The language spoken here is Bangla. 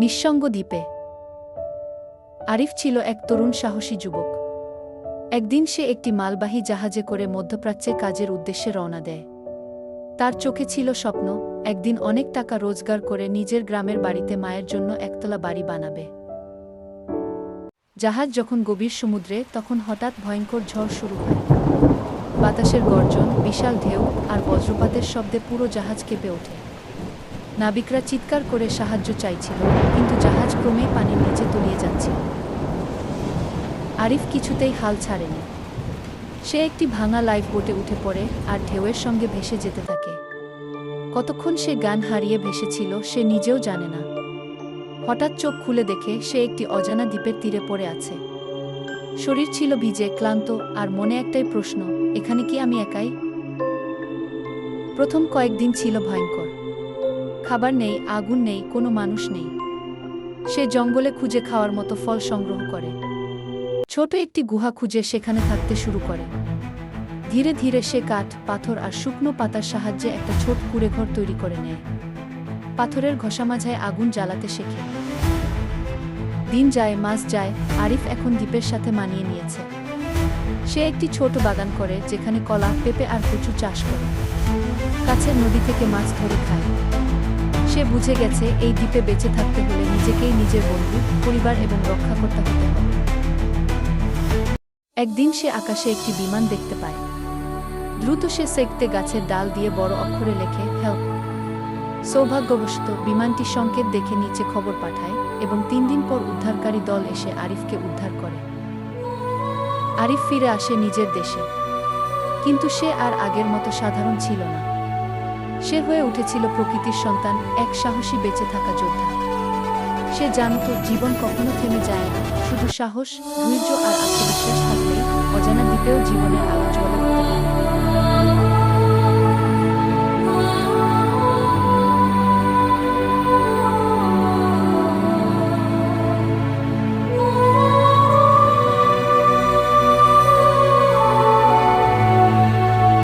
নিঃসঙ্গ দ্বীপে। আরিফ ছিল এক তরুণ সাহসী যুবক। একদিন সে একটি মালবাহী জাহাজে করে মধ্যপ্রাচ্যে কাজের উদ্দেশ্যে রওনা দেয়। তার চোখে ছিল স্বপ্ন, একদিন অনেক টাকা রোজগার করে নিজের গ্রামের বাড়িতে মায়ের জন্য একতলা বাড়ি বানাবে। জাহাজ যখন গভীর সমুদ্রে, তখন হঠাৎ ভয়ঙ্কর ঝড় শুরু হয়। বাতাসের গর্জন, বিশাল ঢেউ আর বজ্রপাতের শব্দে পুরো জাহাজ কেঁপে ওঠে। নাবিকরা চিৎকার করে সাহায্য চাইছিল, কিন্তু জাহাজ ক্রমে পানির নিচে তলিয়ে যাচ্ছিল আরিফ কিছুতেই হাল ছাড়েনি। সে একটি ভাঙা লাইফ বোটে উঠে পড়ে আর ঢেউয়ের সঙ্গে ভেসে যেতে থাকে। কতক্ষণ সে গান হারিয়ে ভেসেছিল সে নিজেও জানে না। হঠাৎ চোখ খুলে দেখে সে একটি অজানা দ্বীপের তীরে পড়ে আছে। শরীর ছিল ভিজে, ক্লান্ত, আর মনে একটাই প্রশ্ন, এখানে কি আমি একাই? প্রথম কয়েকদিন ছিল ভয়ঙ্কর। খাবার নেই, আগুন নেই, কোনো মানুষ নেই। সে জঙ্গলে খুঁজে খাওয়ার মতো ফল সংগ্রহ করে। ছোট একটি গুহা খুঁজে সেখানে থাকতে শুরু করে। ধীরে ধীরে সে কাঠ, পাথর আর শুকনো পাতার সাহায্যে একটা ছোট কুড়েঘর তৈরি করে নেয়। পাথরের ঘষা মাঝায় আগুন জ্বালাতে শেখে। দিন যায়, মাস যায়, আরিফ এখন দ্বীপের সাথে মানিয়ে নিয়েছে। সে একটি ছোট বাগান করে, যেখানে কলা, পেঁপে আর কচু চাষ করে। কাছের নদী থেকে মাছ ধরে খায়। সে বুঝে গেছে এই দ্বীপে বেঁচে থাকতে হলে নিজেকেই নিজের বন্ধু, পরিবার এবং রক্ষাকর্তা হতে হবে। একদিন সে আকাশে একটি বিমান দেখতে পায়। দ্রুত সে সেকতে গাছের ডাল দিয়ে বড় অক্ষরে লেখে, হেল্প। সৌভাগ্যবশত বিমানটি সংকেত দেখে নিচে খবর পাঠায় এবং তিন দিন পর উদ্ধারকারী দল এসে আরিফকে উদ্ধার করে। আরিফ ফিরে আসে নিজের দেশে। কিন্তু সে আর আগের মতো সাধারণ ছিল না। সে হয়ে উঠেছিল প্রকৃতির সন্তান, এক সাহসী বেঁচে থাকা যোদ্ধা। সে জানত জীবন কখনো থেমে যায় না, শুধু সাহস, ধৈর্য আর আত্মবিশ্বাস থাকলে অজানা দ্বীপেও জীবনের আলো জ্বলে।